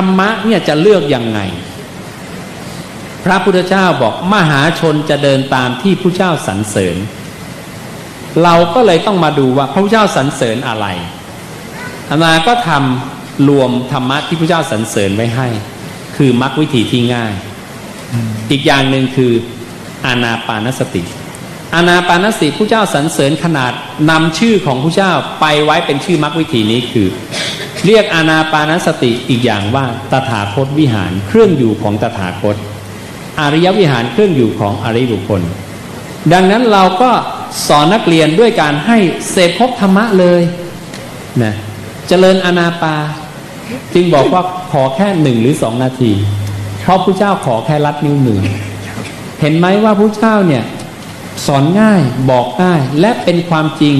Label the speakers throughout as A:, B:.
A: รรมะเนี่ยจะเลือกยังไง พระพุทธเจ้าบอกมหาชนจะเดินตามที่ผู้เจ้าสรรเสริญ เราก็เลยต้องมาดูว่าพระพุทธเจ้าสรรเสริญอะไรอามาก็ทำรวมธรรมะที่พระเจ้าสรรเสริญไว้ให้ คือมรรควิธีที่ง่าย อีกอย่างหนึ่งคืออานาปานสติอานาปานสติผู้เจ้าสรรเสริญขนาดนำชื่อของผู้เจ้าไปไว้เป็นชื่อมรรควิธีนี้คือ เรียกอานาปานสติอีกอย่างว่าตถาคตวิหารเครื่องอยู่ของตถาคต อริยวิหารเครื่องอยู่ของอริยบุคคล ดังนั้นเราก็สอนนักเรียนด้วยการให้เสพพบธรรมะเลยนะเจริญอานาปา จึงบอกว่าขอแค่หนึ่งหรือสองนาที เพราะพระเจ้าขอแค่ลัดนิ้วมือเห็นไหมว่าพระเจ้าเนี่ยสอนง่ายบอกง่ายและเป็นความจริง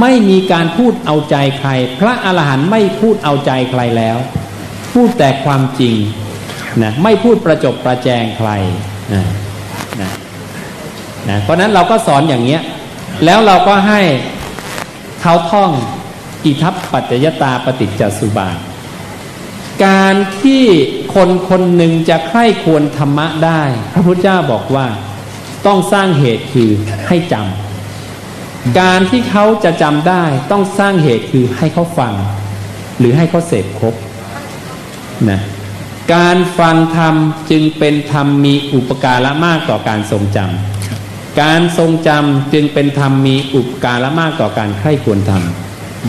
A: ไม่มีการพูดเอาใจใคร พระอรหันต์ไม่พูดเอาใจใครแล้ว พูดแต่ความจริงนะไม่พูดประจบประแจงใครนะนะนะเพราะนั้นเราก็สอนอย่างเนี้ย แล้วเราก็ให้เขาท่องอิทัปปัจจยตาปฏิจจสุบาทการที่คนคนหนึ่งจะใคร่ควรธรรมะได้ พระพุทธเจ้าบอกว่าต้องสร้างเหตุคือให้จำ การที่เขาจะจำได้ต้องสร้างเหตุคือให้เขาฟัง หรือให้เขาเสพครบนะการฟังธรรมจึงเป็นธรรมมีอุปการะมากต่อการทรงจำการทรงจำจึงเป็นธรรมมีอุปการะมากต่อการใคร่ควรธรรม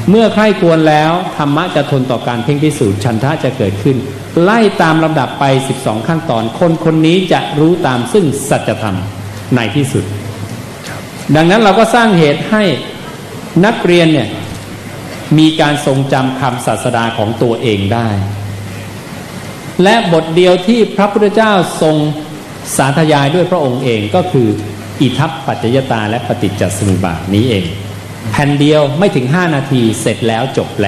A: เมื่อใคร่ควรแล้วธรรมะจะทนต่อการเพ่งพิสูจน์ชันทะจะเกิดขึ้น ไล่ตามลำดับไป 12 ขั้นตอน คนคนนี้จะรู้ตามซึ่งสัจธรรมในที่สุด ดังนั้นเราก็สร้างเหตุให้นักเรียนเนี่ยมีการทรงจำคำศาสดาของตัวเองได้ และบทเดียวที่พระพุทธเจ้าทรงสาธยายด้วยพระองค์เองก็คืออิทัปปัจจยตาและปฏิจจสมุปบาทนี้เองแผ่นเดียวไม่ถึง 5 นาทีเสร็จแล้วจบแล้ว